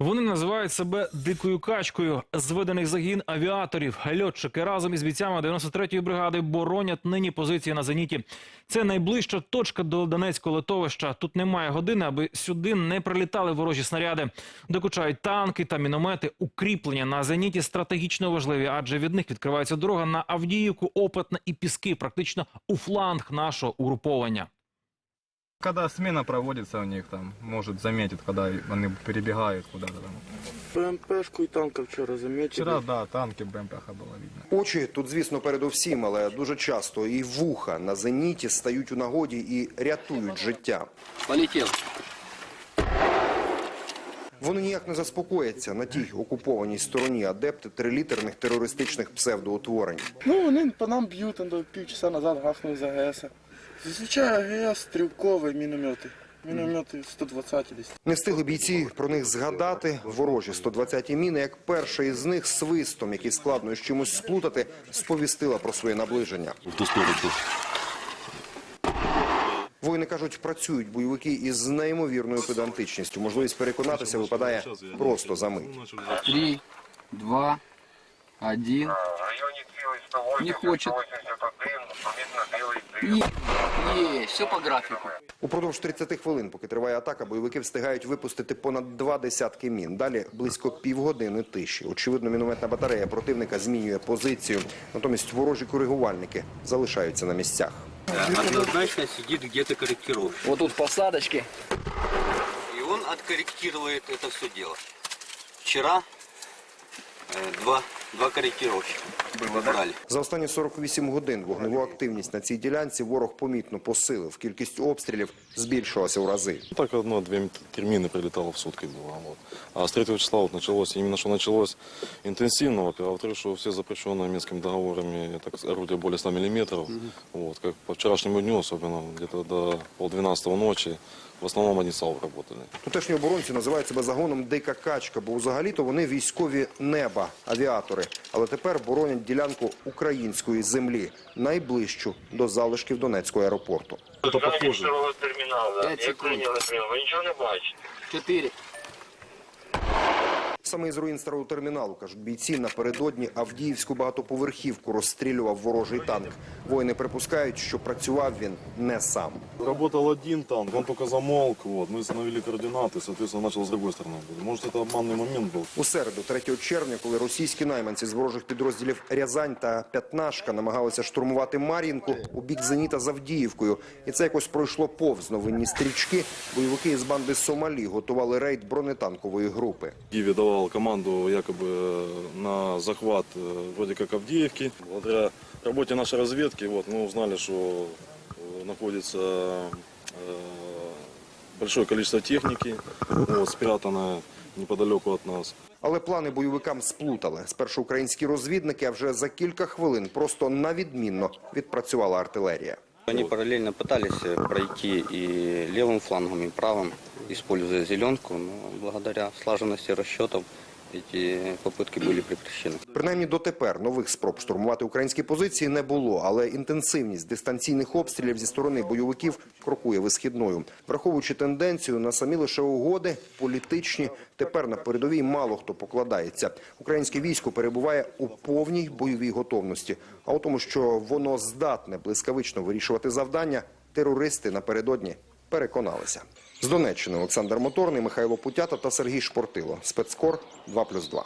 Вони називають себе дикою качкою. Зведений загін авіаторів. Льотчики разом із бійцями 93-ї бригади боронять нині позиції на зеніті. Це найближча точка до Донецького литовища. Тут немає години, аби сюди не прилітали ворожі снаряди. Докучають танки та міномети. Укріплення на зеніті стратегічно важливі, адже від них відкривається дорога на Авдіївку, Опитне і Піски, практично у фланг нашого угруповання. Когда смена проводится у них, там, может, заметит, когда они перебегают куда-то там. БМПшку і танка вчора замітили. Вчора, да, танки БМПХ было видно. Очі тут, звісно, передовсім, але дуже часто і вуха на зеніті стають у нагоді і рятують життя. Полетел. Вони ніяк не заспокояться на тій окупованій стороні адепти трилітерних терористичних псевдоутворень. Ну, вони по нам б'ють, до півчаса назад гахнули з АГС. Зазвичай АГС, стрілкові міномети. Міномети 120 десь. Не встигли бійці про них згадати. Ворожі 120-ті міни, як перша із них свистом, який складно з чимось сплутати, сповістила про своє наближення. В ту сторону. Воїни кажуть, працюють бойовики із неймовірною педантичністю. Можливість переконатися випадає просто за мить. Три, два, один. В районе Киевы 180, Не хочет. 181, помітно білий дим. И, есть, все по графику. Упродовж 30 хвилин, поки триває атака, бойовики встигають випустити понад два десятки мін. Далі близько півгодини тиші. Очевидно, мінометна батарея противника змінює позицію. Натомість ворожі коригувальники залишаються на місцях. Однозначно сидит где-то корректировщик. Вот тут посадочки. И он откорректирует это все дело. Вчера э, два, два корректировщика брали. За останні 48 годин вогневу активність на цій ділянці ворог помітно посилив. Кількість обстрілів збільшилася в рази. Ну, Так одно-две термины прилетало в сутки было. Вот. А с 3 числа вот началось, именно что началось интенсивно, во-первых, а во-вторых, что все запрещенные Минскими договорами так, сказать, орудия более 100 миллиметров. Вот, как по вчерашнему дню, особенно где-то до полдвенадцатого ночи, в основном они САУ работали. Тутешні оборонці називають себе загоном Дика качка, бо взагалі-то вони військові неба, авіатори. Але тепер боронять ділянку української землі, найближчу до залишків Донецького аеропорту. Это похоже. як прийняли прийняли Ви нічого не бачите? Четыре. Саме із руїн старого терміналу, кажуть бійці, напередодні Авдіївську багатоповерхівку розстрілював ворожий танк. Воїни припускають, що працював він не сам. Работал один танк, он только замолк, вот, мы установили координаты, соответственно, начал с другой стороны. Может, это обманный момент был. У середу, 3 червня, коли російські найманці з ворожих підрозділів Рязань та П'ятнашка намагалися штурмувати Мар'їнку у бік Зеніта з Авдіївкою. І це якось пройшло повз новинні стрічки. Бойовики із банди Сомалі готували рейд бронетанкової групи. Киеве давал команду якобы э, на захват э, вроде как Авдеевки. Благодаря работе нашей разведки вот, мы узнали, что э, находится э, большое количество техники, вот, спрятанное неподалеку от нас. Але плани бойовикам сплутали. Спершу українські розвідники, а вже за кілька хвилин просто на відмінно відпрацювала артилерія. Они параллельно пытались э, пройти и левым флангом, и правым, используя зеленку, но благодаря слаженности расчетов эти попытки были прекращены. Принаймні дотепер нових спроб штурмувати українські позиції не було, але інтенсивність дистанційних обстрілів зі сторони бойовиків крокує висхідною. Враховуючи тенденцію на самі лише угоди, політичні, тепер на передовій мало хто покладається. Українське військо перебуває у повній бойовій готовності. А у тому, що воно здатне блискавично вирішувати завдання, терористи напередодні переконалися. З Донеччини Олександр Моторний, Михайло Путята та Сергій Шпортило. Спецкор 2+,2.